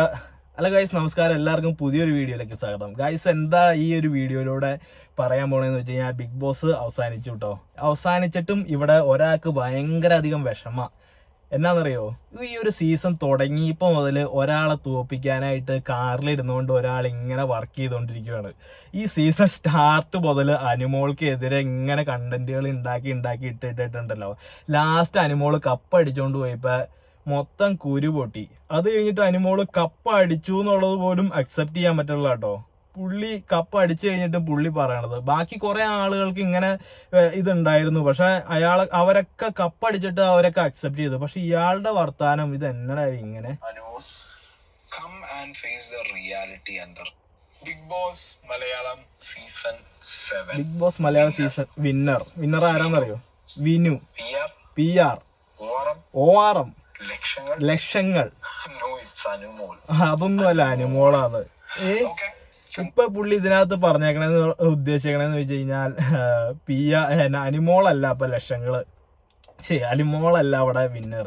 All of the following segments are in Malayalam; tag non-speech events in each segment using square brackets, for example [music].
ഹലോ ഗൈസ് നമസ്കാരം. എല്ലാവർക്കും പുതിയൊരു വീഡിയോയിലേക്ക് സ്വാഗതം. ഗൈസ് എന്താ ഈ ഒരു വീഡിയോയിലൂടെ പറയാൻ പോണെന്ന് വെച്ച് കഴിഞ്ഞാൽ ബിഗ് ബോസ് അവസാനിച്ചു കേട്ടോ അവസാനിച്ചിട്ടും ഇവിടെ ഒരാൾക്ക് ഭയങ്കര അധികം വിഷമ. എന്നാന്നറിയോ? ഈ ഒരു സീസൺ തുടങ്ങിയപ്പോൾ മുതൽ ഒരാളെ തോപ്പിക്കാനായിട്ട് കാറിലിരുന്നുകൊണ്ട് ഒരാൾ ഇങ്ങനെ വർക്ക് ചെയ്തുകൊണ്ടിരിക്കുകയാണ് ഈ സീസൺ സ്റ്റാർട്ട് മുതൽ അനുമോൾക്ക് എതിരെ ഇങ്ങനെ കണ്ടന്റുകൾ ഉണ്ടാക്കി ഉണ്ടാക്കി ഇട്ടിട്ടുണ്ടല്ലോ ലാസ്റ്റ് അനുമോൾ കപ്പ് പോയപ്പോൾ പോയപ്പോ മൊത്തം കുരു പൊട്ടി. അത് കഴിഞ്ഞിട്ട് അനുമോൾ കപ്പ് അടിച്ചു എന്നുള്ളത് പോലും അക്സെപ്റ്റ് ചെയ്യാൻ പറ്റില്ല കേട്ടോ. പുള്ളി കപ്പ് അടിച്ചു കഴിഞ്ഞിട്ട് പുള്ളി പറയണത്. ബാക്കി കുറെ ആളുകൾക്ക് ഇങ്ങനെ ഇതുണ്ടായിരുന്നു. പക്ഷെ അയാൾ അവരൊക്കെ കപ്പ് അടിച്ചിട്ട് അവരൊക്കെ അക്സെപ്റ്റ് ചെയ്തു. പക്ഷെ ഇയാളുടെ വർത്താനം ഇത് എന്നടാ ഇങ്ങനെ? Anu, come and face the reality and Big Boss Malayalam season 7. Bigg Boss Malayalam season winner winner ആരാന്നറിയോ? Vinu. P R O O R M. ലക്ഷങ്ങൾ. അതൊന്നും അല്ല Anumol. അതൊന്നുമല്ല അനുമോളാണ് ഏ. ഇപ്പൊ പുള്ളി ഇതിനകത്ത് പറഞ്ഞേക്കണെന്ന് ഉദ്ദേശിക്കണെന്ന് വെച്ച് കഴിഞ്ഞാൽ പി അനിമോളല്ല അപ്പൊ ലക്ഷങ്ങൾ. ശരി അനിമോളല്ല അവിടെ winner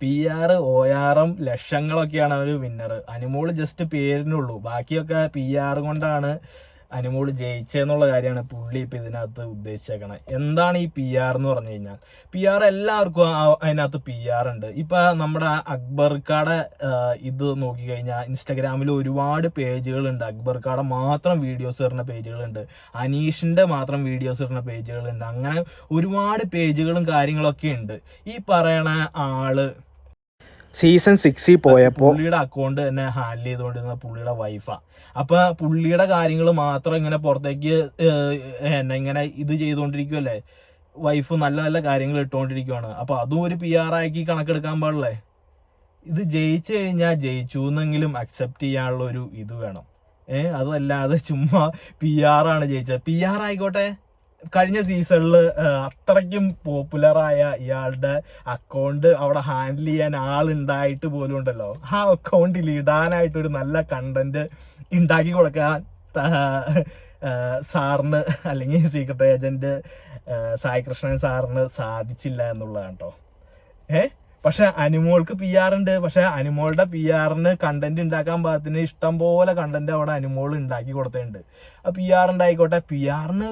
P R O R M ലക്ഷങ്ങളൊക്കെയാണ് അവർ വിന്നർ അനിമോൾ ജസ്റ്റ് പേരിനുള്ളൂ. ബാക്കിയൊക്കെ പി ആർ കൊണ്ടാണ് അനിമോൾ ജയിച്ചെന്നുള്ള കാര്യമാണ് പുള്ളി ഇപ്പം ഇതിനകത്ത് ഉദ്ദേശിച്ചേക്കണത് എന്താണ് ഈ പി ആർ എന്ന് പറഞ്ഞു കഴിഞ്ഞാൽ? പി ആർ എല്ലാവർക്കും അതിനകത്ത് പി ആർ ഉണ്ട്. ഇപ്പം നമ്മുടെ അക്ബർക്കാടെ ഇത് നോക്കിക്കഴിഞ്ഞാൽ ഇൻസ്റ്റഗ്രാമിൽ ഒരുപാട് പേജുകളുണ്ട് അക്ബർക്കാടെ മാത്രം വീഡിയോസ് ഇടുന്ന പേജുകളുണ്ട് അനീഷിന്റെ മാത്രം വീഡിയോസ് ഇടുന്ന പേജുകളുണ്ട് അങ്ങനെ ഒരുപാട് പേജുകളും കാര്യങ്ങളൊക്കെ ഉണ്ട്. ഈ പറയണ ആൾ സീസൺ സിക്സിൽ പോയപ്പോൾ പുള്ളിയുടെ അക്കൗണ്ട് തന്നെ ഹാൻഡിൽ ചെയ്തുകൊണ്ടിരുന്ന പുള്ളിയുടെ വൈഫാ അപ്പൊ പുള്ളിയുടെ കാര്യങ്ങൾ മാത്രം ഇങ്ങനെ പുറത്തേക്ക് എന്നെ ഇങ്ങനെ ഇത് ചെയ്തുകൊണ്ടിരിക്കുമല്ലേ വൈഫ് നല്ല നല്ല കാര്യങ്ങൾ ഇട്ടുകൊണ്ടിരിക്കുവാണ്. അപ്പൊ അതും ഒരു പി ആർ ആക്കി കണക്കെടുക്കാൻ പാടില്ലേ? ഇത് ജയിച്ചു കഴിഞ്ഞാൽ ജയിച്ചു എന്നെങ്കിലും അക്സെപ്റ്റ് ചെയ്യാനുള്ള ഒരു ഇത് വേണം. ഏഹ് അതല്ലാതെ ചുമ്മാ പി ആർ ആണ് ജയിച്ചത്. പി ആർ ആയിക്കോട്ടെ. കഴിഞ്ഞ സീസണിൽ അത്രയ്ക്കും പോപ്പുലറായ ഇയാളുടെ അക്കൗണ്ട് അവിടെ ഹാൻഡിൽ ചെയ്യാൻ ആളുണ്ടായിട്ട് പോലും ഉണ്ടല്ലോ. ആ അക്കൗണ്ടിൽ ഇടാനായിട്ട് ഒരു നല്ല കണ്ടന്റ് ഉണ്ടാക്കി കൊടുക്കാൻ സാറിന് അല്ലെങ്കിൽ സീക്രട്ട് ഏജന്റ് സായി കൃഷ്ണൻ സാറിന് സാധിച്ചില്ല എന്നുള്ളതാണ് കേട്ടോ ഏ? പക്ഷെ അനിമോൾക്ക് പി ആർ ഉണ്ട്. പക്ഷെ അനിമോളുടെ പി ആറിന് കണ്ടന്റ് ഉണ്ടാക്കാൻ പാകത്തിന് ഇഷ്ടം പോലെ കണ്ടന്റ് അവിടെ അനിമോൾ ഉണ്ടാക്കി കൊടുത്തിട്ടുണ്ട്. ആ പി ആർ ഉണ്ടായിക്കോട്ടെ. പി ആറിന്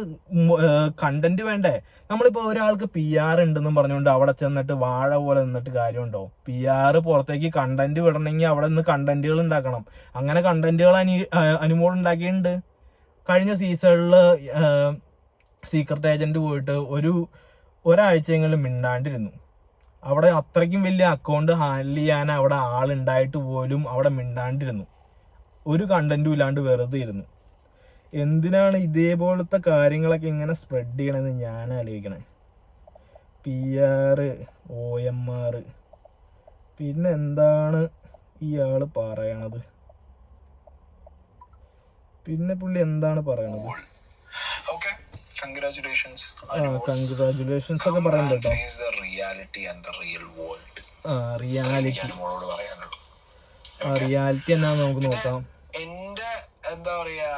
കണ്ടന്റ് വേണ്ടേ? നമ്മളിപ്പോൾ ഒരാൾക്ക് പി ആർ ഉണ്ടെന്നും പറഞ്ഞുകൊണ്ട് അവിടെ ചെന്നിട്ട് വാഴ പോലെ നിന്നിട്ട് കാര്യമുണ്ടോ? പി ആർ പുറത്തേക്ക് കണ്ടന്റ് വിടണമെങ്കിൽ അവിടെ നിന്ന് കണ്ടന്റുകൾ ഉണ്ടാക്കണം. അങ്ങനെ കണ്ടന്റുകൾ അനി അനിമോൾ ഉണ്ടാക്കിയിട്ടുണ്ട്. കഴിഞ്ഞ സീസണിൽ സീക്രട്ട് ഏജന്റ് പോയിട്ട് ഒരു ഒരാഴ്ചയെങ്കിലും മിണ്ടാണ്ടിരുന്നു. അവിടെ അത്രയ്ക്കും വലിയ അക്കൗണ്ട് ഹാൻഡിൽ ചെയ്യാൻ അവിടെ ആളുണ്ടായിട്ട് പോലും അവിടെ മിണ്ടാണ്ടിരുന്നു. ഒരു കണ്ടന്റും ഇല്ലാണ്ട് വെറുതെ ഇരുന്നു. എന്തിനാണ് ഇതേപോലത്തെ കാര്യങ്ങളൊക്കെ ഇങ്ങനെ സ്പ്രെഡ് ചെയ്യണമെന്ന് ഞാൻ ആലോചിക്കണേ. P R O M R പിന്നെ എന്താണ് ഇയാൾ പറയണത്? പിന്നെ പുള്ളി എന്താണ് പറയണത്? Okay. Congratulations. ആ ഒക്കെ പറയുന്നുണ്ട് കേട്ടോ റിയാലിറ്റി ആൻഡ് world. ആ റിയാലിറ്റി പറയാനുള്ളൂ. റിയാലിറ്റി എന്നാന്ന് നമുക്ക് നോക്കാം. എന്റെ എന്താ പറയാ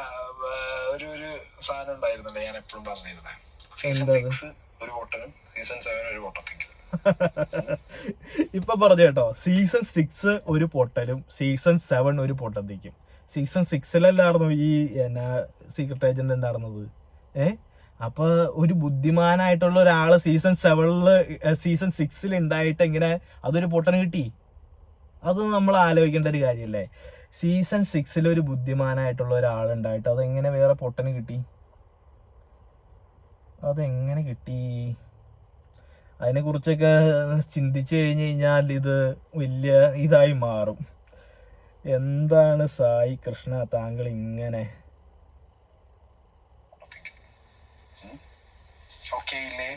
ഒരു ഒരു സാധനം ഉണ്ടായിരുന്നല്ലോ ഞാൻ എപ്പോഴും പറഞ്ഞിരുന്നത് സീസൺ സിക്സ് ഒരു പൊട്ടനും സീസൺ സെവൻ ഒരു പൊട്ടത്തേക്കും [laughs] ഇപ്പൊ പറഞ്ഞു കേട്ടോ സീസൺ സിക്സ് ഒരു പൊട്ടലും സീസൺ സെവൻ ഒരു പൊട്ടത്തേക്കും. സീസൺ സിക്സിലല്ലായിരുന്നു ഈ എന്നാ സീക്രട്ട് ഏജന്റ് ഉണ്ടായിരുന്നത് ഏ? അപ്പൊ ഒരു ബുദ്ധിമാനായിട്ടുള്ള ഒരാൾ സീസൺ സെവനിൽ സീസൺ സിക്സിൽ ഉണ്ടായിട്ട് ഇങ്ങനെ അതൊരു പൊട്ടന് കിട്ടി? അത് നമ്മൾ ആലോചിക്കേണ്ട ഒരു കാര്യമല്ലേ സീസൺ സിക്സിൽ ഒരു ബുദ്ധിമാനായിട്ടുള്ള ഒരാളുണ്ടായിട്ട് അതെങ്ങനെ വേറെ പൊട്ടന് കിട്ടി? അതെങ്ങനെ കിട്ടി? അതിനെ കുറിച്ചൊക്കെ ചിന്തിച്ചു കഴിഞ്ഞു കഴിഞ്ഞാൽ ഇത് വലിയ ഇതായി മാറും. എന്താണ് സായി കൃഷ്ണ താങ്കൾ ഇങ്ങനെ ഓക്കെ അല്ലേ?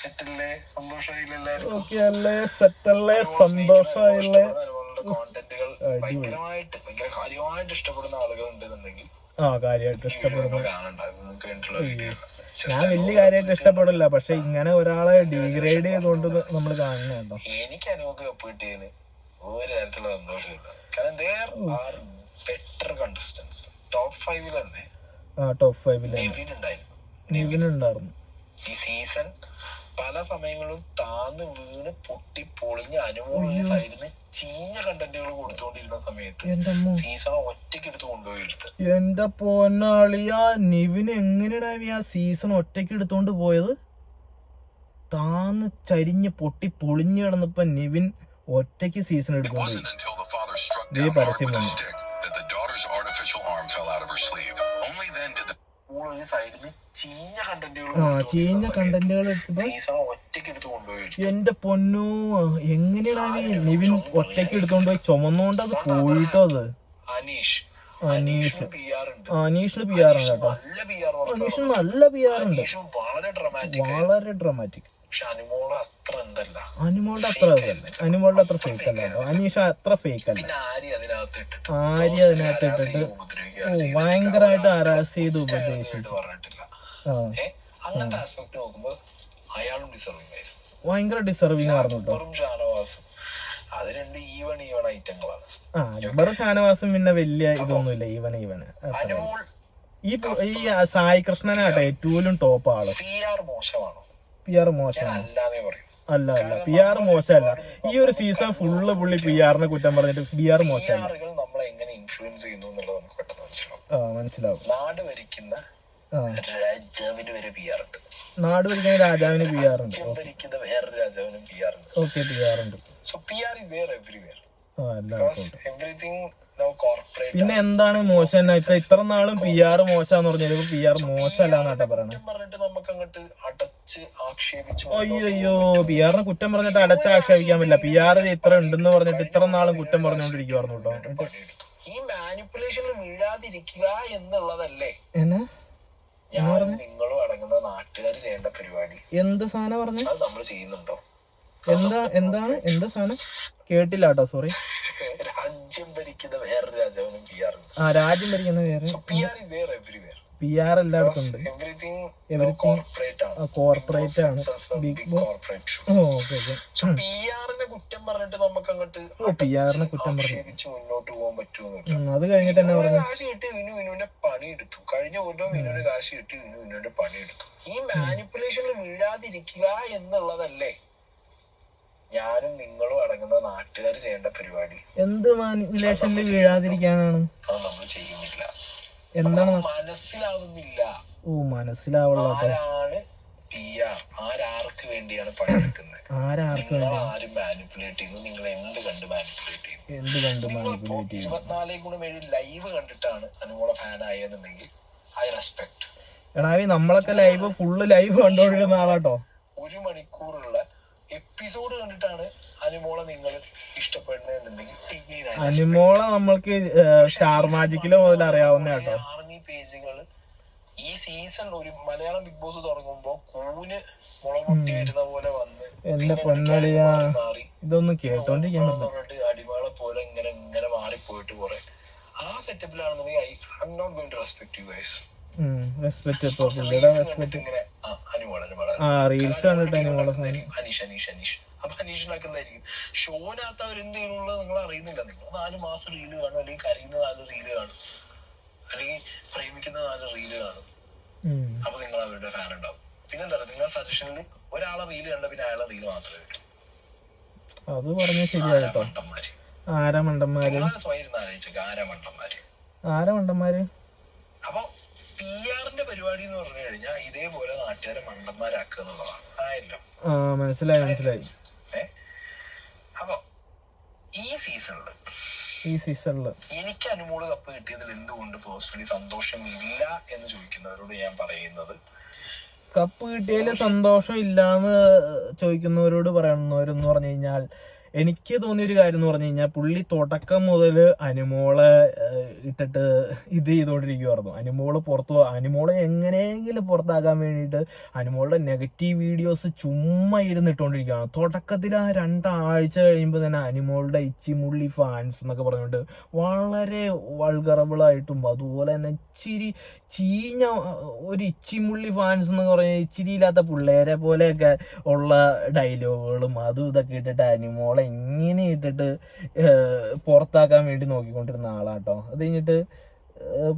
സെറ്റല്ലേ? സന്തോഷമായില്ലേ. ഭയങ്കരമായിട്ട് ഭയങ്കര കാര്യമായിട്ട് ഇഷ്ടപ്പെടുന്ന ആളുകൾ ഉണ്ടെന്നുണ്ടെങ്കിൽ ആ കാര്യമായിട്ട് ഇഷ്ടപ്പെടുന്നു. ഞാൻ വലിയ. കാര്യമായിട്ട് ഇഷ്ടപ്പെടില്ല. പക്ഷെ ഇങ്ങനെ ഒരാളെ ഡീഗ്രേഡ് ചെയ്തുകൊണ്ട് നമ്മൾ കാണുന്നുണ്ടോ എനിക്ക് അനുഭവം കപ്പ് കിട്ടിയതിന് ഒരു തരത്തിലുള്ള സന്തോഷമില്ല. കാരണം there are better contestants top ഫൈവിൽ തന്നെ ആ ടോപ്പ് ഫൈവിൽ നെവിൻ ഉണ്ടായിരുന്നു. നിവിനുണ്ടായിരുന്നു ഈ സീസൺ പല സമയങ്ങളും താന്ന് വീണ് പൊട്ടി പൊളിഞ്ഞ് അനുഭവം അയ്യോ. സൈഡിന് ചീഞ്ഞ കണ്ടന്റുകൾ കൊടുത്തുകൊണ്ടിരുന്ന സമയത്ത് സീസൺ ഒറ്റയ്ക്ക് എടുത്ത് കൊണ്ടുപോയി എടുത്ത് എന്റെ പൊന്നാളിയ നിവിൻ എങ്ങനെയാ ആ സീസൺ ഒറ്റയ്ക്ക് എടുത്തോണ്ട് പോയത് താന്ന് ചരിഞ്ഞ് പൊട്ടി പൊളിഞ്ഞു കിടന്നപ്പോ നിവിൻ ഒറ്റയ്ക്ക് സീസൺ എടുക്കുന്നു എടുത്തോണ്ട് പരസ്യം വന്നു. ഒരു ചീഞ്ഞ കണ്ടന്റുകൾ എന്റെ പൊന്നു എങ്ങനെയാണ് നിവിൻ ഒറ്റയ്ക്ക് എടുത്തോണ്ട് പോയി ചുമന്നോണ്ട് അത് പോയിട്ടോ അത്? അനീഷ്. അനീഷ്. പി ആർ ഉണ്ട്. അനീഷിന് പി ആർ ആണ് കേട്ടോ. അനീഷിന് നല്ല പി ആർ ഉണ്ട്. വളരെ ഡ്രമാറ്റിക് അനുമോളുടെ അത്ര അനുമോളുടെ അനിമോളുടെ അത്ര ഫേക്ക് അല്ല കേട്ടോ. അനീഷ അത്ര ഫേക്ക് അല്ല. ആര്യ അതിനകത്ത് ഇട്ടിട്ട് ഭയങ്കരമായിട്ട് ആരാസ് ചെയ്ത് ഉപദേശിച്ചു അങ്ങനത്തെ ആസ്പെക്ട് നോക്കുമ്പോ അയാളും ഡിസർവിംഗ് ആയിരുന്നു ഭയങ്കര ഡിസർവിങ് ആയിരുന്നു കേട്ടോ. ഷാനവാസും. അത് രണ്ട് ഈവൺ ഈവൺ ഐറ്റങ്ങളാണ് ആ ഷാനവാസും പിന്നെ വലിയ ഇതൊന്നുമില്ല ഈവൻ അനുമോൾ ഈ ഈ സായി കൃഷ്ണനാട്ടെ ഏറ്റവും ടോപ്പ് ആൾ. പി ആർ മോശമാണോ. പി ആർ ഞാൻ മോശമാണ്. അല്ലാതെ പറയും. അല്ല അല്ല. പി ആർ മോശമല്ല. ഈ ഒരു സീസൺ ഫുള്ള് പുള്ളി പി ആറിനെ കുറ്റം പറഞ്ഞിട്ട് പി ആർ മോശമല്ല? നമ്മളെ എങ്ങനെ ഇൻഫ്ലുവൻസ് ചെയ്യുന്നു എന്നുള്ളത് നമുക്ക് പെട്ടെന്ന് മനസ്സിലാവും. മനസ്സിലാവും. നാട് ഭരിക്കുന്ന രാജാവിന് വരെ പി ആർ ഉണ്ട് നാട് ഭരിക്കുന്ന രാജാവിന് പി ആർ ഉണ്ട് ഭരിക്കുന്ന വേറെ രാജാവിനും പി ആർ ഉണ്ട് ഓക്കെ പി ആർ ഉണ്ട് സോ പി ആർ ഇസ് ആ എല്ലാവർക്കും എവറിഥിങ് പിന്നെ എന്താണ് മോശം ഇപ്പൊ ഇത്ര നാളും പി ആർ മോശാന്ന് പറഞ്ഞാൽ പി ആർ മോശമല്ലാന്നാട്ടാ അയ്യോ അയ്യോ പി ആറിനെ കുറ്റം പറഞ്ഞിട്ട് അടച്ച് ആക്ഷേപിക്കാൻ പറ്റില്ല പി ആർ ഇത്ര ഉണ്ടെന്ന് പറഞ്ഞിട്ട് ഇത്ര നാളും കുറ്റം പറഞ്ഞുകൊണ്ടിരിക്കുവായിരുന്നു കേട്ടോ ഈ മാനിപ്പുലേഷനിൽ വീഴാതിരിക്കുക എന്നുള്ളതല്ലേ എന്നാ ഞാനും നിങ്ങളും അടങ്ങുന്ന നാട്ടുകാർ ചെയ്യേണ്ട പരിപാടി. എന്ത് സാധനം പറഞ്ഞു? അത് നമ്മൾ ചെയ്യുന്നുണ്ടോ? എന്താ എന്താണ് എന്താ സാധനം? കേട്ടില്ല കേട്ടോ സോറി [laughs] രാജ്യം ഭരിക്കുന്ന വേറെ രാജാവിനും പി ആർ ആ രാജ്യം ഭരിക്കുന്ന വേറെ. P R is P R എല്ലായിടത്തും ഉണ്ട്. എവറിത്തിങ് കോർപ്പറേറ്റ് ആണ്. ബിഗ് ബോസ് ഓക്കെ പി ആറിനെ കുറ്റം പറഞ്ഞിട്ട് നമുക്ക് അങ്ങോട്ട് പി ആറിനെ കുറ്റം പറഞ്ഞു. മുന്നോട്ട് പോകാൻ പറ്റുമെന്നില്ല അത് കഴിഞ്ഞിട്ട് തന്നെ പറഞ്ഞു? കാശ് കിട്ടി വിനു വിനുവിന്റെ പണി എടുത്തു. കഴിഞ്ഞ കൊല്ലം വിനുവിന് കാശ് കിട്ടി വിനു വിനുവിന്റെ പണി എടുത്തു. ഈ മാനിപ്പുലേഷനിൽ വീഴാതിരിക്കുക എന്നുള്ളതല്ലേ? ഞാനും നിങ്ങളും അടങ്ങുന്ന നാട്ടുകാർ ചെയ്യേണ്ട പരിപാടി. എന്ത് മാനിപ്പുലേഷനിൽ വീഴാതിരിക്കാനാണ്? അത് നമ്മൾ ചെയ്യുന്നില്ല. എന്താണ് മനസ്സിലാവുന്നില്ല. ഓ മനസ്സിലാവുള്ള ആരാണ് പി ആർ? ആരാർക്ക് വേണ്ടിയാണ് പണിയെടുക്കുന്നത്? ആരാർക്ക് വേണ്ടി ആരും മാനിപ്പുലേറ്റ് ചെയ്യുന്നു. നിങ്ങൾ എന്ത് കണ്ട് മാനിപ്പുലേറ്റ് ചെയ്യുന്നു? എന്ത് കണ്ട് മാനിപ്പുലേറ്റ് ചെയ്യും ഇരുപത്തിനാലേ ഗുണം ഏഴ് ലൈവ് കണ്ടിട്ടാണ് അനുമോള ഫാൻ ആയെന്നുണ്ടെങ്കിൽ ഐ റെസ്പെക്ട് എടാവി നമ്മളൊക്കെ ലൈവ് ഫുള്ള് ലൈവ് കണ്ടോണ്ടിരുന്ന ആളാട്ടോ. ഒരു മണിക്കൂറുള്ള എപ്പിസോഡ് കണ്ടിട്ടാണ് അനുമോളെ നിങ്ങൾ respect. അനിമോളെ നമ്മൾക്ക് സ്റ്റാർ മാജിക്കിൽ മുതൽ അറിയാവുന്ന കേട്ടോ. ആർമി പേജുകൾ ഈ സീസൺ ഒരു മലയാളം ബിഗ് ബോസ് തുടങ്ങുമ്പോ കൂന് മുളമുട്ടി വരുന്ന പോലെ വന്ന് എന്റെ പിന്നെ പൊന്നളിയാ? ഇതൊന്നും കേട്ടോണ്ടിരിക്കാൻ പറഞ്ഞിട്ട് പോലെ ഇങ്ങനെ ഇങ്ങനെ മാറിപ്പോയിട്ട് കുറെ. ആ സെറ്റപ്പിലാണെന്നുണ്ടെങ്കിൽ I I not going to respect you guys respect respect ഇങ്ങനെ റീൽസ് കണ്ടിട്ട് അനീഷ് അനീഷ് അനീഷ്. അപ്പൊ അനീഷിനാക്കുന്നതായിരിക്കും ഷോനകത്ത് അവർ എന്ത് ചെയ്യുന്നുള്ളത് നിങ്ങൾ അറിയുന്നില്ല നിങ്ങൾ നാല് മാസം റീൽ കാണും അല്ലെങ്കിൽ കരയുന്ന നാല് റീൽ കാണും. അല്ലെങ്കിൽ പ്രേമിക്കുന്ന നാല് റീൽ കാണും. അപ്പൊ നിങ്ങൾ അവരുടെ ഫാൻ ഉണ്ടാവും. പിന്നെന്താ നിങ്ങൾ സജഷനിൽ ഒരാളെ റീൽ കണ്ട പിന്നെ അയാളെ റീൽ മാത്രമേ വരൂ. അത് പറഞ്ഞ ശരിയാ ആരമണ്ടന്മാര്? മണ്ടന്മാര് ആരാ മണ്ടന്മാര് സ്വയം ആലോചിച്ചേക്ക. ആരാ മണ്ടന്മാര് ആരാ മണ്ടന്മാര് അപ്പൊ പി ആറിന്റെ പരിപാടി എന്ന് പറഞ്ഞു കഴിഞ്ഞാൽ ഇതേപോലെ നാട്ടുകാരെ മണ്ടന്മാരാക്കുക എന്നുള്ളതാണ്. ആയല്ലോ. മനസ്സിലായി മനസ്സിലായി. അപ്പൊ ഈ സീസണിൽ ഈ സീസണിൽ. എനിക്ക് അനുമോൾ കപ്പ് കിട്ടിയതിൽ എന്തുകൊണ്ട് പേഴ്സണലി സന്തോഷമില്ല എന്ന് ചോദിക്കുന്നവരോട് ഞാൻ പറയുന്നത്? കപ്പ് കിട്ടിയതിൽ സന്തോഷം ഇല്ലാന്ന് ചോദിക്കുന്നവരോട് പറയുന്നവരെന്ന് പറഞ്ഞു കഴിഞ്ഞാൽ എനിക്ക് തോന്നിയൊരു കാര്യം എന്ന് പറഞ്ഞു കഴിഞ്ഞാൽ പുള്ളി തുടക്കം മുതൽ അനുമോളെ ഇട്ടിട്ട് ഇത് ചെയ്തുകൊണ്ടിരിക്കുവായിരുന്നു അനുമോൾ പുറത്തു അനുമോളെ എങ്ങനെയെങ്കിലും പുറത്താക്കാൻ വേണ്ടിയിട്ട് അനുമോളുടെ നെഗറ്റീവ് വീഡിയോസ് ചുമ്മാ ഇരുന്ന് ഇട്ടുകൊണ്ടിരിക്കുകയാണ് തുടക്കത്തിൽ ആ രണ്ടാഴ്ച കഴിയുമ്പോൾ തന്നെ അനുമോളുടെ ഇച്ചിമുള്ളി ഫാൻസ് എന്നൊക്കെ പറഞ്ഞുകൊണ്ട് വളരെ വൾഗറബിളായിട്ടും അതുപോലെ തന്നെ ഇച്ചിരി ചീഞ്ഞ ഒരു ഇച്ചിമുള്ളി ഫാൻസ് എന്ന് പറഞ്ഞാൽ ഇച്ചിരി ഇല്ലാത്ത പിള്ളേരെ പോലെയൊക്കെ ഉള്ള ഡയലോഗുകളും അതും ഇതൊക്കെ ഇട്ടിട്ട് അനിമോളെ ഇങ്ങനെ ഇട്ടിട്ട് പുറത്താക്കാൻ വേണ്ടി നോക്കിക്കൊണ്ടിരുന്ന ആളാട്ടോ. അത് കഴിഞ്ഞിട്ട്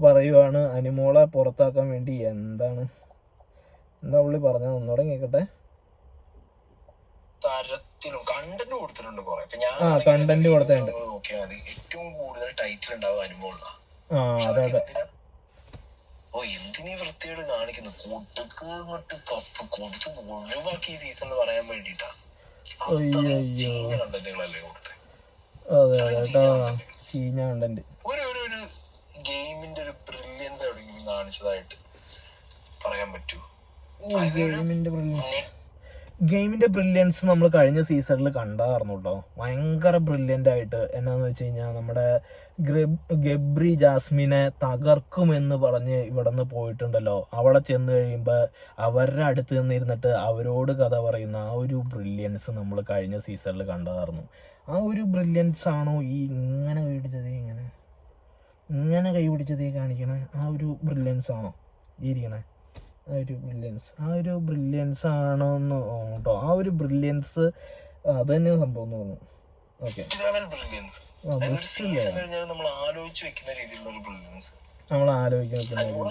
പറയുവാണ് അനിമോളെ പുറത്താക്കാൻ വേണ്ടി എന്താണ്? എന്താ പുള്ളി പറഞ്ഞത്? ഒന്നുകൂടെ കേൾക്കട്ടെ തരത്തിലും കണ്ടന്റ് കൊടുത്തിട്ടുണ്ട് കുറെ. ഞാൻ content കൊടുത്തിട്ടുണ്ട്. നോക്കിയാൽ മതി. ഏറ്റവും കൂടുതൽ ടൈറ്റിൽ ഉണ്ടാവുക അനുഭവമുള്ള ആ അതെ അതെ. ഓ എന്തിനീ വൃത്തിയോട് കാണിക്കുന്നു? കൊടുക്ക് ഇങ്ങോട്ട് കപ്പ് കൊടുത്ത് ഒഴിവാക്കി സീസൺ എന്ന് പറയാൻ വേണ്ടിട്ടാ അതെ അതെ ചീഞ്ഞ കണ്ടന്റ് ഒരു ഒരു ഒരു ഗെയിമിന്റെ ഒരു ബ്രില്യൻസ് എവിടെയെങ്കിലും കാണിച്ചതായിട്ട് പറയാൻ പറ്റൂ. ഗെയിമിന്റെ ബ്രില്യൻസ് ഗെയിമിന്റെ ബ്രില്യൻസ് നമ്മൾ കഴിഞ്ഞ സീസണിൽ കണ്ടായിരുന്നു കേട്ടോ ഭയങ്കര ബ്രില്യന്റ് ആയിട്ട് എന്നാന്ന് വെച്ച് കഴിഞ്ഞാൽ നമ്മുടെ ഗബ്രി ജാസ്മിനെ തകർക്കുമെന്ന് പറഞ്ഞ് ഇവിടെ നിന്ന് പോയിട്ടുണ്ടല്ലോ. അവിടെ ചെന്ന് കഴിയുമ്പോൾ അവരുടെ അടുത്ത് നിന്നിരുന്നിട്ട് അവരോട് കഥ പറയുന്ന ആ ഒരു ബ്രില്യൻസ് നമ്മൾ കഴിഞ്ഞ സീസണിൽ കണ്ടതായിരുന്നു ആ ഒരു ബ്രില്യൻസ് ആണോ ഈ ഇങ്ങനെ കൈ പിടിച്ചത് ഇങ്ങനെ? ഇങ്ങനെ കൈ പിടിച്ചത് കാണിക്കണേ? ആ ഒരു ബ്രില്യൻസ് ആണോ ഇരിക്കണേ? ആ ഒരു ബ്രില്യൻസ് ആ ഒരു ബ്രില്യൻസ് ആണോ എന്ന് കേട്ടോ ആ ഒരു ബ്രില്യൻസ് അത് തന്നെ സംഭവം തോന്നുന്നു. നമ്മൾ ആലോചിച്ച് വെക്കുന്ന രീതിയിലുള്ള ഒരു ബ്രില്യൻസ് നമ്മൾ ആലോചിക്കാൻ അനുമോൾ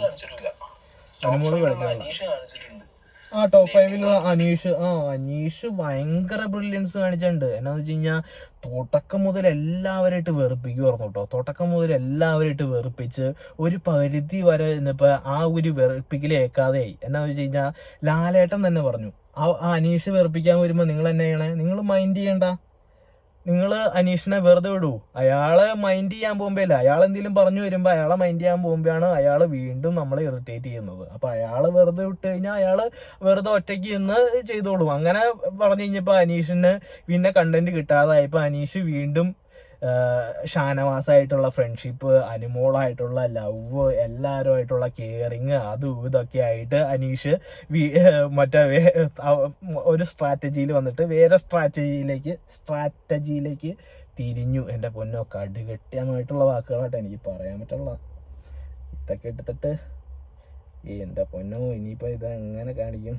ആ ടോപ്പ് ഫൈവിൽ അനീഷ് ആ അനീഷ് ഭയങ്കര ബ്രില്യൻസ് കാണിച്ചിട്ടുണ്ട്. എന്നാന്ന് വെച്ച് കഴിഞ്ഞാൽ തോട്ടക്കം മുതൽ എല്ലാവരായിട്ട് വെറുപ്പിക്കുമായിരുന്നു കേട്ടോ. തോട്ടക്കം മുതൽ എല്ലാവരായിട്ട് വെറുപ്പിച്ച് ഒരു പരിധി വരെ ഇന്നിപ്പോ ആ ഒരു വെറുപ്പിക്കലേക്കാതെയായി എന്നാന്ന് വെച്ച് കഴിഞ്ഞാൽ ലാലേട്ടൻ തന്നെ പറഞ്ഞു ആ അനീഷ് വെറുപ്പിക്കാൻ വരുമ്പോൾ നിങ്ങൾ എന്നെ ചെയ്യണേ? നിങ്ങൾ മൈൻഡ് ചെയ്യണ്ട? നിങ്ങൾ അനീഷിനെ വെറുതെ വിടൂ. അയാളെ മൈൻഡ് ചെയ്യാൻ പോകുമ്പോഴല്ല അയാൾ എന്തെങ്കിലും പറഞ്ഞു വരുമ്പോൾ അയാളെ മൈൻഡ് ചെയ്യാൻ പോകുമ്പോഴാണ് അയാൾ വീണ്ടും നമ്മളെ ഇറിറ്റേറ്റ് ചെയ്യുന്നത്. അപ്പൊ അയാൾ വെറുതെ വിട്ട് കഴിഞ്ഞാൽ അയാൾ വെറുതെ ഒറ്റയ്ക്ക് ഇന്ന് ചെയ്തോളും. അങ്ങനെ പറഞ്ഞു കഴിഞ്ഞപ്പോൾ അനീഷിന് പിന്നെ കണ്ടന്റ് കിട്ടാതായപ്പോൾ അനീഷ് വീണ്ടും ഷാനവാസായിട്ടുള്ള ഫ്രണ്ട്ഷിപ്പ് അനുമോളായിട്ടുള്ള ലവ് എല്ലാവരുമായിട്ടുള്ള കെയറിങ് അതും ഇതൊക്കെ ആയിട്ട് അനീഷ് മറ്റേ ഒരു സ്ട്രാറ്റജിയിൽ വന്നിട്ട് വേറെ സ്ട്രാറ്റജിയിലേക്ക് സ്ട്രാറ്റജിയിലേക്ക് തിരിഞ്ഞു. എന്റെ പൊന്നോ കടുകെട്ടിയമായിട്ടുള്ള വാക്കുകളായിട്ട് എനിക്ക് പറയാൻ പറ്റുള്ള. ഇതൊക്കെ എടുത്തിട്ട് ഈ എന്റെ പൊന്നോ ഇനിയിപ്പോൾ ഇത് എങ്ങനെ കാണിക്കും?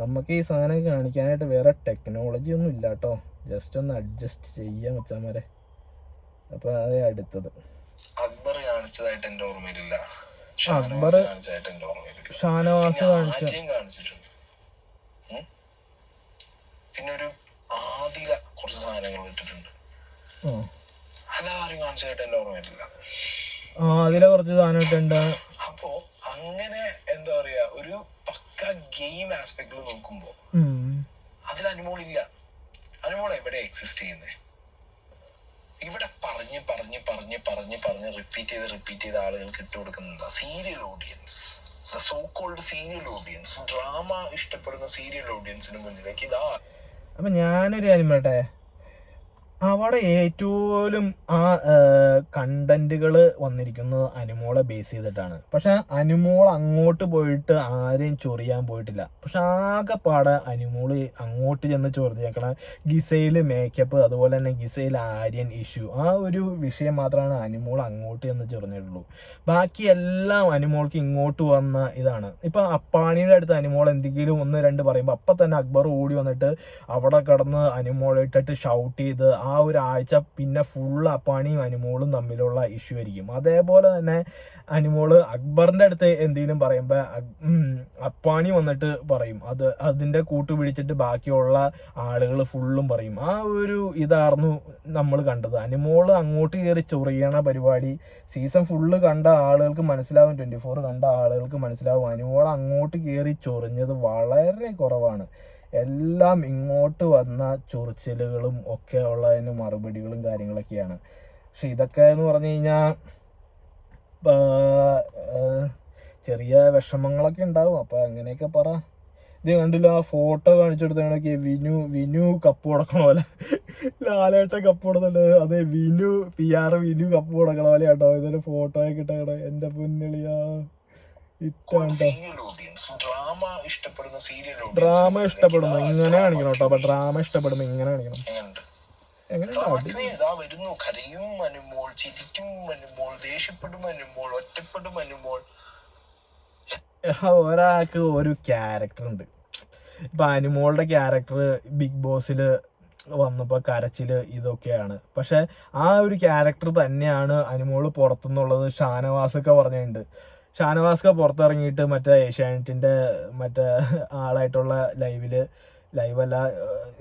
നമുക്ക് ഈ സാധനം കാണിക്കാനായിട്ട് വേറെ ടെക്നോളജി ഒന്നും ഇല്ല കേട്ടോ ജസ്റ്റ് ഒന്ന് അഡ്ജസ്റ്റ് ചെയ്യാൻ വെച്ചാൽ അപ്പൊ അതേ അടുത്തത് അക്ബർ കാണിച്ചതായിട്ട് എന്റെ ഓർമ്മയിലില്ല. അക്ബർ ഷാനവാസ് പിന്നെ കാണിച്ച ഒരു ആദില കുറച്ച് സാധനങ്ങൾ ഇട്ടിട്ടുണ്ട്. ആ. അല്ലാരും കാണിച്ചതായിട്ട് എന്റെ ഓർമ്മയിലില്ല. ആദില കുറച്ച് സാധനം ഇട്ടുണ്ട് അപ്പോ അങ്ങനെ എന്താ പറയാ ഒരു പക്ക ഗെയിം ആസ്പെക്ടിൽ നോക്കുമ്പോ. അതിൽ അനുമോളില്ല അനുമോൾ എവിടെ എക്സിസ്റ്റ് ചെയ്യുന്നത് ഇവിടെ പറഞ്ഞ് പറഞ്ഞ് പറഞ്ഞ് പറഞ്ഞ് പറഞ്ഞ് റിപ്പീറ്റ് ചെയ്ത് റിപ്പീറ്റ് ചെയ്ത ആളുകൾക്ക് ഇട്ട് കൊടുക്കുന്നുണ്ട്. Serial audience so called serial audience drama ഇഷ്ടപ്പെടുന്ന സീരിയൽ ഓഡിയൻസിന് മുന്നിലേക്ക് ഇതാ. അപ്പൊ ഞാനൊരു കാര്യം പറയട്ടെ? അവിടെ ഏറ്റവും ആ കണ്ടന്റുകൾ വന്നിരിക്കുന്നത് അനുമോളെ ബേസ് ചെയ്തിട്ടാണ്. പക്ഷെ അനുമോൾ അങ്ങോട്ട് പോയിട്ട് ആരെയും ചൊറിയാൻ പോയിട്ടില്ല. പക്ഷെ ആകെപ്പാടെ അനുമോൾ അങ്ങോട്ട് ചെന്ന് ചൊറിഞ്ഞേക്കണ ഗിസയിൽ മേക്കപ്പ് അതുപോലെ തന്നെ ഗിസയിൽ ആര്യൻ ഇഷ്യൂ ആ ഒരു വിഷയം മാത്രമാണ് അനുമോൾ അങ്ങോട്ട് ചെന്ന് ചൊറിഞ്ഞിട്ടുള്ളൂ. ബാക്കി എല്ലാം അനുമോൾക്ക് ഇങ്ങോട്ട് വന്ന ഇതാണ്. ഇപ്പൊ അപ്പാണിയുടെ അടുത്ത് അനുമോൾ എന്തെങ്കിലും ഒന്ന് രണ്ട് പറയുമ്പോൾ അപ്പൊ തന്നെ അക്ബർ ഓടി വന്നിട്ട് അവിടെ കിടന്ന് അനുമോളെ ഇട്ടിട്ട് ഷൗട്ട് ചെയ്ത് ആ ഒരു ആഴ്ച പിന്നെ ഫുൾ അപ്പാണിയും അനുമോളും തമ്മിലുള്ള ഇഷ്യൂ ആയിരിക്കും. അതേപോലെ തന്നെ അനുമോൾ അക്ബറിന്റെ അടുത്ത് എന്തെങ്കിലും പറയുമ്പോൾ അപ്പാണി വന്നിട്ട് പറയും. അത് അതിന്റെ കൂട്ട് പിടിച്ചിട്ട് ബാക്കിയുള്ള ആളുകൾ ഫുള്ളും പറയും. ആ ഒരു ഇതായിരുന്നു നമ്മൾ കണ്ടത്. അനുമോൾ അങ്ങോട്ട് കയറി ചൊറിയണ പരിപാടി സീസൺ ഫുള്ള് കണ്ട ആളുകൾക്ക് മനസ്സിലാവും ട്വന്റി ഫോർ കണ്ട ആളുകൾക്ക് മനസ്സിലാവും. അനുമോൾ അങ്ങോട്ട് കയറി ചൊറിഞ്ഞത് വളരെ കുറവാണ്. എല്ലാം ഇങ്ങോട്ട് വന്ന ചൊറിച്ചിലുകളും ഒക്കെ ഉള്ളതിന് മറുപടികളും കാര്യങ്ങളൊക്കെയാണ്. പക്ഷെ ഇതൊക്കെ എന്ന് പറഞ്ഞു കഴിഞ്ഞാൽ ചെറിയ വിഷമങ്ങളൊക്കെ ഉണ്ടാവും. അപ്പൊ അങ്ങനെയൊക്കെ പറ. ഇത് കണ്ടില്ല ആ ഫോട്ടോ കാണിച്ചെടുത്താണെങ്കിൽ വിനു വിനു കപ്പ് കൊടുക്കണ പോലെ. ലാലേട്ട കപ്പ് കൊടുത്തിട്ട് അതെ Vinu P R Vinu cup കൊടുക്കണ പോലെ കേട്ടോ ഇതൊരു ഫോട്ടോ ഒക്കെ ഇട്ടേ എന്റെ പൊന്നളിയാ. ഡ്രാമ ഇഷ്ടപ്പെടുന്ന ഇങ്ങനെ കാണിക്കണം കേട്ടോ അപ്പൊ ഡ്രാമ ഇഷ്ടപ്പെടുന്നു ഇങ്ങനെ കാണിക്കണം. ഇതാ വരുന്നു കരയും അനുമോൾ ചിരിക്കും അനുമോൾ ദേഷ്യപ്പെടും അനുമോൾ ഒറ്റപ്പെടും അനുമോൾ. ഒരാൾക്ക് ഒരു ക്യാരക്ടർ ഉണ്ട്. ഇപ്പൊ അനുമോളുടെ ക്യാരക്ടർ ബിഗ് ബോസിൽ വന്നപ്പോ കരച്ചിൽ ഇതൊക്കെയാണ്. പക്ഷെ ആ ഒരു ക്യാരക്ടർ തന്നെയാണ് അനുമോൾ പുറത്തുനിന്നുള്ളത് ഷാനവാസൊക്കെ പറഞ്ഞിട്ടുണ്ട്. ഷാനവാസ്ക പുറത്തിറങ്ങിയിട്ട് മറ്റേ ഏഷ്യാനെറ്റിന്റെ മറ്റേ ആളായിട്ടുള്ള ലൈവിൽ ലൈവല്ല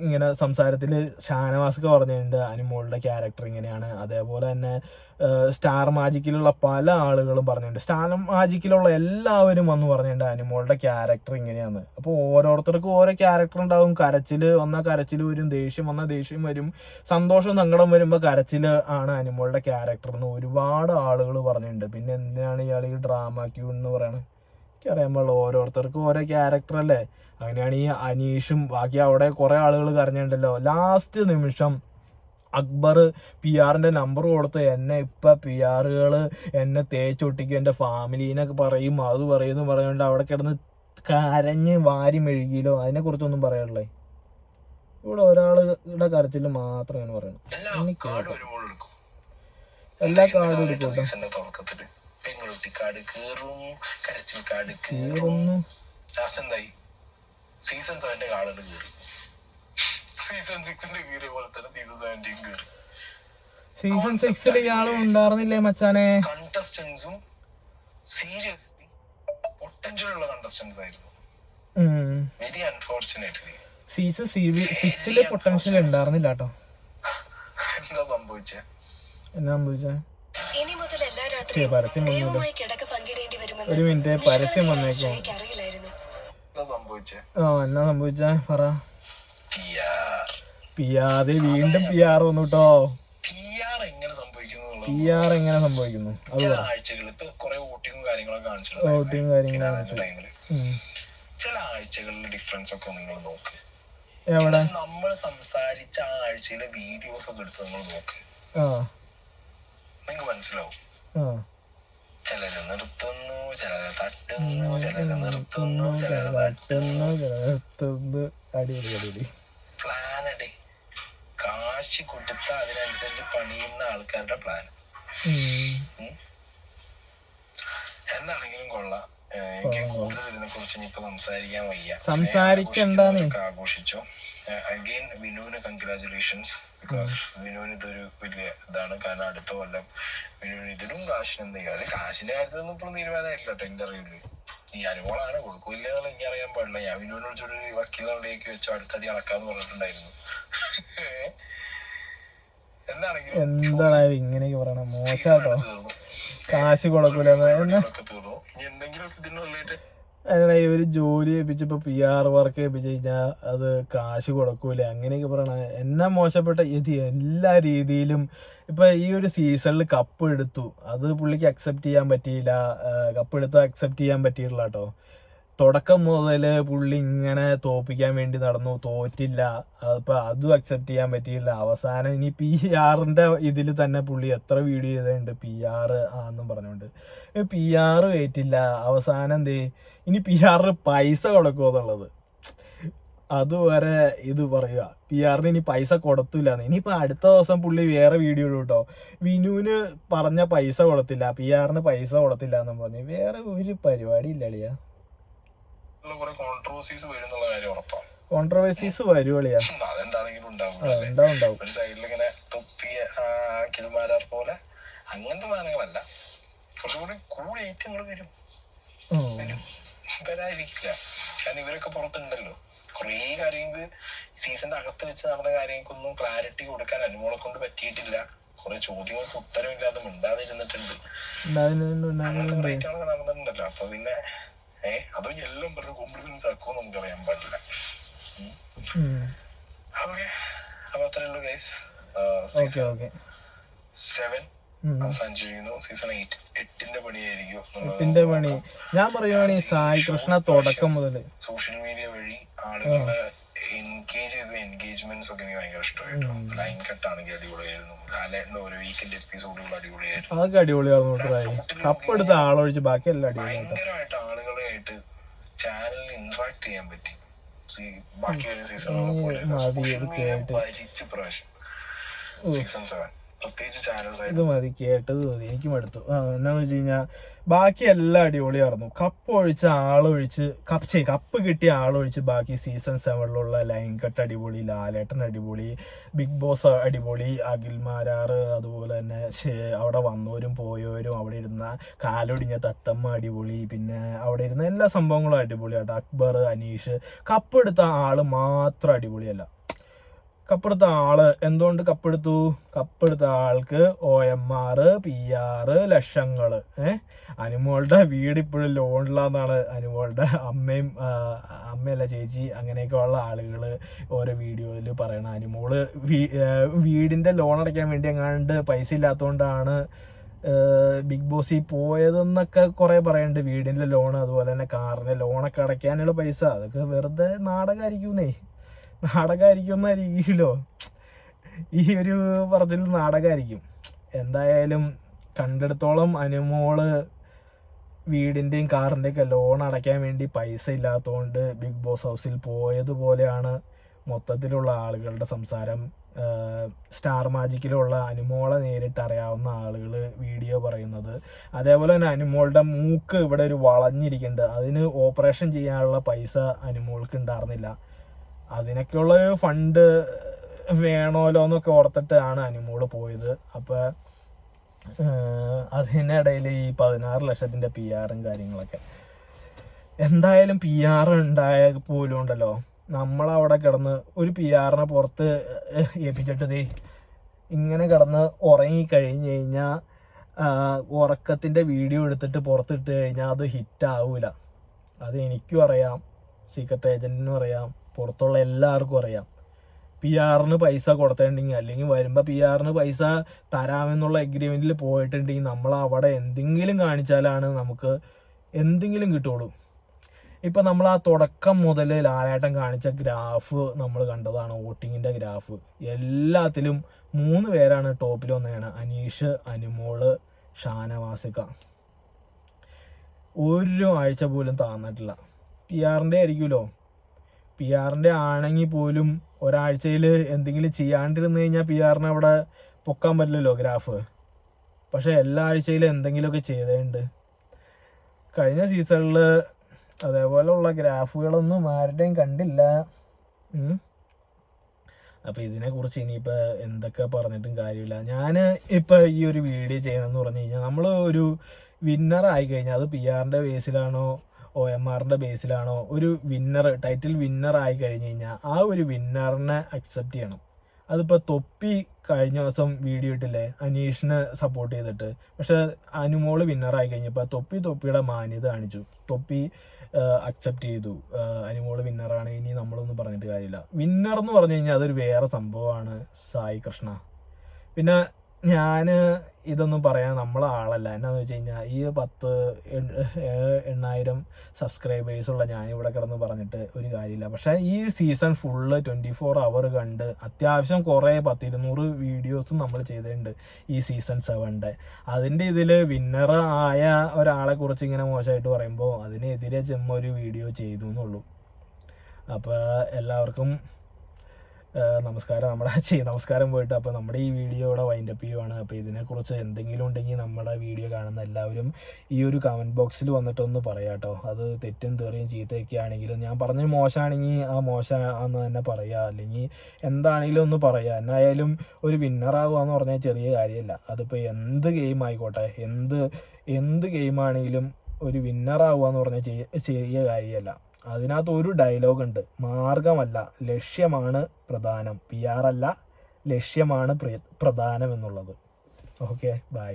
ഇങ്ങനെ സംസാരത്തിൽ ഷാനവാസൊക്കെ പറഞ്ഞിട്ടുണ്ട്. അനുമോളുടെ ക്യാരക്ടർ ഇങ്ങനെയാണ്. അതേപോലെ തന്നെ സ്റ്റാർ മാജിക്കിലുള്ള പല ആളുകളും പറഞ്ഞിട്ടുണ്ട്. സ്റ്റാർ മാജിക്കിലുള്ള എല്ലാവരും വന്ന് പറഞ്ഞിട്ടുണ്ട് അനുമോളുടെ ക്യാരക്ടർ ഇങ്ങനെയാണ്. അപ്പോൾ ഓരോരുത്തർക്കും ഓരോ ക്യാരക്ടർ ഉണ്ടാവും. കരച്ചിൽ വന്നാൽ കരച്ചിൽ വരും ദേഷ്യം വന്നാൽ ദേഷ്യം വരും സന്തോഷം സങ്കടം വരുമ്പോൾ കരച്ചിൽ ആണ് അനുമോളുടെ ക്യാരക്ടർ എന്ന് ഒരുപാട് ആളുകൾ പറഞ്ഞിട്ടുണ്ട്. പിന്നെ എന്തിനാണ് ഇയാൾ ഈ ഡ്രാമ ക്യൂ എന്ന് പറയണത് എനിക്കറിയാൻ പാടില്ല. ഓരോരുത്തർക്കും ഓരോ ക്യാരക്ടർ അല്ലേ? അങ്ങനെയാണ് ഈ അനീഷും ബാക്കി അവിടെ കുറെ ആളുകൾ കരഞ്ഞിട്ടുണ്ടല്ലോ. ലാസ്റ്റ് നിമിഷം അക്ബർ പി ആറിന്റെ നമ്പർ കൊടുത്ത് എന്നെ ഇപ്പം പി ആറുകൾ എന്നെ തേച്ചൊട്ടിക്കും എന്റെ ഫാമിലീനൊക്കെ പറയും അത് പറയുന്നു പറയുന്നുണ്ട് അവിടെ കിടന്ന് കരഞ്ഞ് വാരി മെഴുകിയില്ലോ. അതിനെക്കുറിച്ചൊന്നും പറയാനുള്ളേ ഇവിടെ ഒരാളുടെ കരച്ചിൽ മാത്രമാണ് പറയുന്നത് എല്ലാ കാർഡ് വരുമ്പോൾ എടുക്കും. എല്ലാ കാർഡും കാർഡ് കേറും കരച്ചിൽ കാർഡ് കേറും കീറൊന്നും. ലാസ്റ്റ് എന്തായി? സീസൺ സെവന്റെ കാർഡുകൾ കയറി സീസൺ സിക്സിന്റെ കീറിയ പോലെ തന്നെ സീസൺ സെവന്റെയും കയറി സീസൺ സിക്സിൽ ഇയാളും ഉണ്ടായിരുന്നില്ലേ മച്ചാനെ? കണ്ടസ്റ്റൻസും സീരിയസ്ലി പൊട്ടൻഷ്യൽ ഉള്ള കണ്ടസ്റ്റൻസ് ആയിരുന്നു. വെരി അൺഫോർച്ചുനേറ്റ്ലി സീസൺ സിക്സിലെ പൊട്ടൻഷ്യൽ ഉണ്ടായിരുന്നില്ല കേട്ടോ എന്താ സംഭവിച്ചേ? എന്നാ സംഭവിച്ചേ? ഇനി മുതൽ എല്ലാ രാത്രിയും പരസ്യം വന്നല്ലോ ദൈവമായി കിടക്ക പങ്കിടേണ്ടി വരുമെന്ന് ഒരു മിനിറ്റ് പരസ്യം വന്നേക്കോ. ആ എന്നാ സംഭവിച്ച? പറ. പിആർ പി വീണ്ടും പി ആർ വന്നു കേട്ടോ പി ആർ എങ്ങനെ സംഭവിക്കുന്നു? അത് ആഴ്ചകളിൽ ടൈമിൽ ഉം. ചില ആഴ്ചകളിലെ ഡിഫറൻസ് ഒക്കെ നിങ്ങൾ നോക്ക്. എവിടെ? നമ്മൾ സംസാരിച്ച ആ ആഴ്ചയിലെ വീഡിയോസ് ഒക്കെ എടുത്ത് നിങ്ങൾ നോക്ക്. നിങ്ങൾക്ക് മനസ്സിലാവും. ചിലര് നിർത്തുന്നു ചിലര് തട്ടുന്നു ചിലര് നിർത്തുന്നു ചിലര് തട്ടുന്നു നിർത്തുന്നു. അടിപൊളി അടിപൊളി. പ്ലാൻ അടി കാശ് കൊടുത്ത അതിനനുസരിച്ച് പണിയുന്ന ആൾക്കാരുടെ പ്ലാൻ. എന്താണെങ്കിലും കൊള്ളാം. എനിക്ക് കൂടുതൽ ഇതിനെ കുറിച്ച് ഇനിയിപ്പോ സംസാരിക്കാൻ വയ്യ. സംസാരിക്കണ്ടാന്നേ. ആഘോഷിച്ചോ? അഗെയിൻ വിനുവിന് കൺഗ്രാചുലേഷൻസ് ബിക്കോസ് വിനുവിന് ഇതൊരു വലിയ ഇതാണ്. കാരണം അടുത്ത കൊല്ലം വിനുവിന് ഇതിലും കാശിന് എന്തെങ്കിലും അത് കാശിന്റെ കാര്യത്തിലൊന്നും ഇപ്പോഴും തീരുമാനമായിട്ടില്ല അറിവിൽ ഈ അനുഭവമാണ് കൊടുക്കില്ല എന്നുള്ള എനിക്ക് അറിയാൻ പാടില്ല. ഞാൻ വിനുവിനെ വിളിച്ചൊരു വക്കീലിലേക്ക് വെച്ചോ. അടുത്തടി അളക്കാന്ന് പറഞ്ഞിട്ടുണ്ടായിരുന്നു. എന്താണ് ഇങ്ങനെയൊക്കെ പറയണ മോശാട്ടോ. കാശ് കൊടുക്കൂല അങ്ങനെ ഒരു ജോലി ഏൽപ്പിച്ചപ്പോ പി ആർ വർക്ക് ഏൽപ്പിച്ചു കഴിഞ്ഞാൽ അത് കാശ് കൊടുക്കൂല. അങ്ങനെയൊക്കെ പറയണ എന്നാ മോശപ്പെട്ട ഇത് എല്ലാ രീതിയിലും ഇപ്പൊ ഈ ഒരു സീസണിൽ കപ്പ് എടുത്തു. അത് പുള്ളിക്ക് അക്സെപ്റ്റ് ചെയ്യാൻ പറ്റിയില്ല. കപ്പ് എടുത്ത് അക്സെപ്റ്റ് ചെയ്യാൻ പറ്റിയിട്ടില്ല കേട്ടോ തുടക്കം മുതൽ പുള്ളി ഇങ്ങനെ തോപ്പിക്കാൻ വേണ്ടി നടന്നു. തോറ്റില്ല. അതിപ്പോൾ അതും അക്സെപ്റ്റ് ചെയ്യാൻ പറ്റിയില്ല. അവസാനം ഇനി പി ആറിന്റെ ഇതിൽ തന്നെ പുള്ളി എത്ര വീഡിയോ ചെയ്തിട്ടുണ്ട്? പി ആർ ആന്നും പറഞ്ഞുകൊണ്ട്. പി ആർ ഏറ്റില്ല. അവസാനം എന്തേ ഇനി പി ആറിന് പൈസ കൊടുക്കുമോ എന്നുള്ളത്. അതുവരെ ഇത് പറയുക. പി ആറിന് ഇനി പൈസ കൊടുത്തില്ല ഇനിയിപ്പോ അടുത്ത ദിവസം പുള്ളി വേറെ വീഡിയോ ഇടും കേട്ടോ വിനുവിന് പറഞ്ഞ പൈസ കൊടുത്തില്ല. പി ആറിന് പൈസ കൊടുത്തില്ല എന്നും പറഞ്ഞു. വേറെ ഒരു പരിപാടി ഇല്ല കുറെ കോൺട്രവേഴ്സീസ് വരും എന്നുള്ള കാര്യം ഉറപ്പാണ്. കോൺട്രവേഴ്സീസ് വരുവളിയാ. അതെന്താണെങ്കിലും ഉണ്ടാവും ഒരു സൈഡിൽ ഇങ്ങനെ കിൽമാരാർ പോലെ അങ്ങനത്തെ സാധനങ്ങളല്ല. കുറച്ചും കൂടി വരും. ഉം. വരും. വരാതിരിക്കില്ല കാരണം ഇവരൊക്കെ പുറത്തുണ്ടല്ലോ. കുറേ കാര്യങ്ങൾക്ക് സീസണിന്റെ അകത്ത് വെച്ച് നടന്ന കാര്യങ്ങൾക്കൊന്നും ക്ലാരിറ്റി കൊടുക്കാൻ അനുമോളെ കൊണ്ട് പറ്റിയിട്ടില്ല. കുറെ ചോദ്യങ്ങൾക്ക് ഉത്തരവില്ലാതെ മിണ്ടാതിരുന്നിട്ടുണ്ട്. നടന്നിട്ടുണ്ടല്ലോ. അപ്പൊ പിന്നെ ഏഹ് അതും എല്ലാം പറഞ്ഞ് കോംപ്ലിമെന്റ്സ് ആക്കുമോ നമുക്ക് അറിയാൻ പാടില്ല. ഓക്കെ. അപ്പൊ അത്രേ ഉള്ളൂ ഗൈസ് സെവൻ എട്ടിന്റെ പണി. ഞാൻ പറയുവാണെങ്കിൽ സായി കൃഷ്ണ തുടക്കം മുതൽ. സോഷ്യൽ മീഡിയ വഴി ആളുകളെ എൻഗേജ് ചെയ്ത എൻഗേജ്മെന്റ്സ് ഒക്കെ എനിക്ക് ഭയങ്കര ഇഷ്ടമായിരുന്നു. ലൈൻ കട്ട് ആണെങ്കിൽ അടിപൊളിയായിരുന്നു. ലാലേട്ടന്റെ ഓരോ വീക്കെൻഡ് എപ്പിസോഡുകൾ അടിപൊളിയായിരുന്നു. അതൊക്കെ അടിപൊളിയായിരുന്നു കപ്പെടുത്ത കപ്പ് എടുത്ത ആളൊഴിച്ച് ബാക്കി എല്ലാം അടിപൊളിയാട്ടോ ആളുകളായിട്ട് ചാനലിൽ ഇന്ററാക്ട് ചെയ്യാൻ പറ്റി ബാക്കി വരുന്ന സീസണുകളെ പോലെ. ഭരിച്ച് പ്രാവശ്യം. സീസൺ സെവൻ പ്രത്യേകിച്ച് ഇത് മതി കേട്ടത് മതി. എനിക്ക് മടുത്തു എന്നാന്ന് വെച്ച് കഴിഞ്ഞാൽ ബാക്കി എല്ലാം അടിപൊളിയായിരുന്നു. കപ്പ് ഒഴിച്ച് ആളൊഴിച്ച് കപ്പ് ചെയ് കപ്പ് കിട്ടിയ ആളൊഴിച്ച് ബാക്കി സീസൺ സെവനിലുള്ള ലൈൻ കട്ട് അടിപൊളി ലാലേട്ടൻ അടിപൊളി ബിഗ് ബോസ് അടിപൊളി അഖിൽ മാരാറ് അതുപോലെ തന്നെ അവിടെ വന്നവരും പോയവരും അവിടെ ഇരുന്ന കാലൊടിഞ്ഞ തത്തമ്മ അടിപൊളി പിന്നെ അവിടെ ഇരുന്ന എല്ലാ സംഭവങ്ങളും അടിപൊളിയാട്ടോ. അക്ബർ അനീഷ് കപ്പ് എടുത്ത ആൾ മാത്രം അടിപൊളിയല്ല. കപ്പെടുത്ത ആൾ എന്തുകൊണ്ട് കപ്പെടുത്തു? കപ്പെടുത്ത ആൾക്ക് O M R P R ലക്ഷങ്ങൾ ഏഹ് അനുമോളുടെ വീട് ഇപ്പോഴും ലോണിലാന്നാണ് അനുമോളുടെ അമ്മയും അമ്മയല്ല ചേച്ചി അങ്ങനെയൊക്കെ ഉള്ള ആളുകൾ ഓരോ വീഡിയോയിൽ പറയണ. അനുമോൾ വീ- ആ, വീടിന്റെ ലോൺ അടയ്ക്കാൻ വേണ്ടി എങ്ങാണ്ട് പൈസ ഇല്ലാത്തതുകൊണ്ടാണ് ബിഗ് ബോസിൽ പോയതെന്നൊക്കെ കുറേ പറയുന്നുണ്ട് വീടിന്റെ ലോൺ അതുപോലെ തന്നെ കാറിന്റെ ലോണൊക്കെ അടയ്ക്കാനുള്ള പൈസ. അതൊക്കെ വെറുതെ നാടകമായിരിക്കുന്നേ നാടകമായിരിക്കുമെന്നായിരിക്കുമല്ലോ ഈ ഒരു പറച്ചിൽ നാടകമായിരിക്കും എന്തായാലും കണ്ടെടുത്തോളം അനുമോൾ വീടിന്റെയും കാറിന്റെയും ഒക്കെ ലോൺ അടയ്ക്കാൻ വേണ്ടി പൈസ ഇല്ലാത്തതുകൊണ്ട് ബിഗ് ബോസ് ഹൗസിൽ പോയതുപോലെയാണ് മൊത്തത്തിലുള്ള ആളുകളുടെ സംസാരം. സ്റ്റാർ മാജിക്കിലുള്ള അനുമോളെ നേരിട്ട് അറിയാവുന്ന ആളുകൾ വീഡിയോ പറയുന്നത്. അതേപോലെ തന്നെ അനുമോളുടെ മൂക്ക് ഇവിടെ ഒരു വളഞ്ഞിരിക്കുന്നുണ്ട്. അതിന് ഓപ്പറേഷൻ ചെയ്യാനുള്ള പൈസ അനുമോൾക്ക് ഉണ്ടായിരുന്നില്ല. അതിനൊക്കെയുള്ള ഒരു ഫണ്ട് വേണമല്ലോ എന്നൊക്കെ ഓർത്തിട്ടാണ് അനുമോൾ പോയത്. അപ്പൊ ഏഹ് അതിനിടയിൽ ഈ പതിനാറ് ലക്ഷത്തിന്റെ പി ആറും കാര്യങ്ങളൊക്കെ. എന്തായാലും പി ആർ ഉണ്ടായ പോലും ഉണ്ടല്ലോ. നമ്മളവിടെ കിടന്ന് ഒരു പി ആറിനെ പുറത്ത് ഏൽപ്പിച്ചിട്ട് ദേ ഇങ്ങനെ കിടന്ന് ഉറങ്ങി കഴിഞ്ഞ് കഴിഞ്ഞാൽ ഉറക്കത്തിന്റെ വീഡിയോ എടുത്തിട്ട് പുറത്തിട്ട് കഴിഞ്ഞാൽ അത് ഹിറ്റ് ആവില്ല അത് എനിക്കും അറിയാം സീക്രട്ട് ഏജന്റിനും അറിയാം. പുറത്തുള്ള എല്ലാവർക്കും അറിയാം. പി ആറിന് പൈസ കൊടുത്തിട്ടുണ്ടെങ്കിൽ അല്ലെങ്കിൽ വരുമ്പോൾ പി ആറിന് പൈസ തരാമെന്നുള്ള എഗ്രിമെന്റിൽ പോയിട്ടുണ്ടെങ്കിൽ നമ്മൾ അവിടെ എന്തെങ്കിലും കാണിച്ചാലാണ് നമുക്ക് എന്തെങ്കിലും കിട്ടുള്ളൂ. ഇപ്പം നമ്മൾ ആ തുടക്കം മുതൽ ലാലേട്ടൻ കാണിച്ച ഗ്രാഫ് നമ്മൾ കണ്ടതാണ് വോട്ടിങ്ങിന്റെ ഗ്രാഫ്. എല്ലാത്തിലും മൂന്ന് പേരാണ് ടോപ്പിൽ വന്നതാണ് അനീഷ് അനുമോൾ ഷാനവാസിക ഒരു ആഴ്ച പോലും താന്നിട്ടില്ല. പി ആറിന്റെ ആയിരിക്കുമല്ലോ പി ആറിന്റെ ആണെങ്കിൽ പോലും ഒരാഴ്ചയിൽ എന്തെങ്കിലും ചെയ്യാണ്ടിരുന്നു കഴിഞ്ഞാൽ പി ആറിന് അവിടെ പൊക്കാൻ പറ്റില്ലല്ലോ ഗ്രാഫ്. പക്ഷേ എല്ലാ ആഴ്ചയിലും എന്തെങ്കിലുമൊക്കെ ചെയ്തിട്ടുണ്ട് കഴിഞ്ഞ സീസണിൽ അതേപോലെയുള്ള ഗ്രാഫുകളൊന്നും ആരുടെയും കണ്ടില്ല. അപ്പോൾ ഇതിനെക്കുറിച്ച് ഇനിയിപ്പോൾ എന്തൊക്കെ പറഞ്ഞിട്ടും കാര്യമില്ല. ഞാൻ ഇപ്പോൾ ഈ ഒരു വീഡിയോ ചെയ്യണമെന്ന് പറഞ്ഞു കഴിഞ്ഞാൽ നമ്മൾ ഒരു വിന്നർ ആയി കഴിഞ്ഞാൽ അത് പി ആറിന്റെ ബേസിലാണോ ഒ എം ആറിന്റെ ബേസിലാണോ ഒരു വിന്നർ ടൈറ്റിൽ വിന്നർ ആയി കഴിഞ്ഞ് കഴിഞ്ഞാൽ ആ ഒരു വിന്നറിനെ അക്സെപ്റ്റ് ചെയ്യണം. അതിപ്പോൾ തൊപ്പി കഴിഞ്ഞ ദിവസം വീഡിയോ ഇട്ടില്ലേ? അനീഷിനെ സപ്പോർട്ട് ചെയ്തിട്ട്. പക്ഷെ അനുമോൾ വിന്നറായി കഴിഞ്ഞപ്പോൾ തൊപ്പി തൊപ്പിയുടെ മാന്യത കാണിച്ചു. തൊപ്പി അക്സെപ്റ്റ് ചെയ്തു. അനുമോൾ വിന്നറാണ് ഇനി നമ്മളൊന്നും പറഞ്ഞിട്ട് കാര്യമില്ല. വിന്നർ എന്ന് പറഞ്ഞു കഴിഞ്ഞാൽ അതൊരു വേറെ സംഭവമാണ് സായി കൃഷ്ണ. പിന്നെ ഞാൻ ഇതൊന്നും പറയാൻ നമ്മളെ ആളല്ല. എന്നാന്ന് വെച്ച് കഴിഞ്ഞാൽ ഈ പത്ത് എണ്ണായിരം സബ്സ്ക്രൈബേഴ്സുള്ള ഇവിടെ കിടന്ന് പറഞ്ഞിട്ട് ഒരു കാര്യമില്ല. പക്ഷേ ഈ season full twenty four hour കണ്ട് അത്യാവശ്യം കുറേ പത്തിരുന്നൂറ് വീഡിയോസും നമ്മൾ ചെയ്തിട്ടുണ്ട് ഈ സീസൺ സെവന്റെ അതിന്റെ ഇതിൽ വിന്നർ ആയ ഒരാളെ കുറിച്ച് ഇങ്ങനെ മോശമായിട്ട് പറയുമ്പോൾ അതിനെതിരെ ചെമ്മ ഒരു വീഡിയോ ചെയ്തു എന്നുള്ളൂ അപ്പോൾ എല്ലാവർക്കും നമസ്കാരം. നമ്മുടെ [laughs] ചെയ് നമസ്കാരം പോയിട്ട് അപ്പോൾ നമ്മുടെ ഈ വീഡിയോ ഇവിടെ വൈൻഡ് അപ്പ് ചെയ്യുവാണ്. അപ്പോൾ ഇതിനെക്കുറിച്ച് എന്തെങ്കിലും ഉണ്ടെങ്കിൽ നമ്മുടെ വീഡിയോ കാണുന്ന എല്ലാവരും ഈ ഒരു കമന്റ് ബോക്സിൽ വന്നിട്ടൊന്ന് പറയാം കേട്ടോ അത് തെറ്റും തെറിയും ചീത്തയൊക്കെ ആണെങ്കിലും ഞാൻ പറഞ്ഞ മോശമാണെങ്കിൽ ആ മോശമാണെന്ന് തന്നെ പറയുക അല്ലെങ്കിൽ എന്താണെങ്കിലും ഒന്ന് പറയുക എന്നായാലും ഒരു വിന്നർ ആവുക എന്ന് പറഞ്ഞാൽ ചെറിയ കാര്യമല്ല അതിപ്പോൾ എന്ത് ഗെയിം ആയിക്കോട്ടെ. എന്ത് എന്ത് ഗെയിമാണെങ്കിലും ഒരു വിന്നർ ആവുക എന്ന് പറഞ്ഞാൽ ചെറിയ കാര്യമല്ല അതിനകത്ത് ഒരു ഡയലോഗ് ഉണ്ട്. മാർഗമല്ല ലക്ഷ്യമാണ് പ്രധാനം. പി ആർ അല്ല ലക്ഷ്യമാണ് പ്രധാനം എന്നുള്ളത്. Okay bye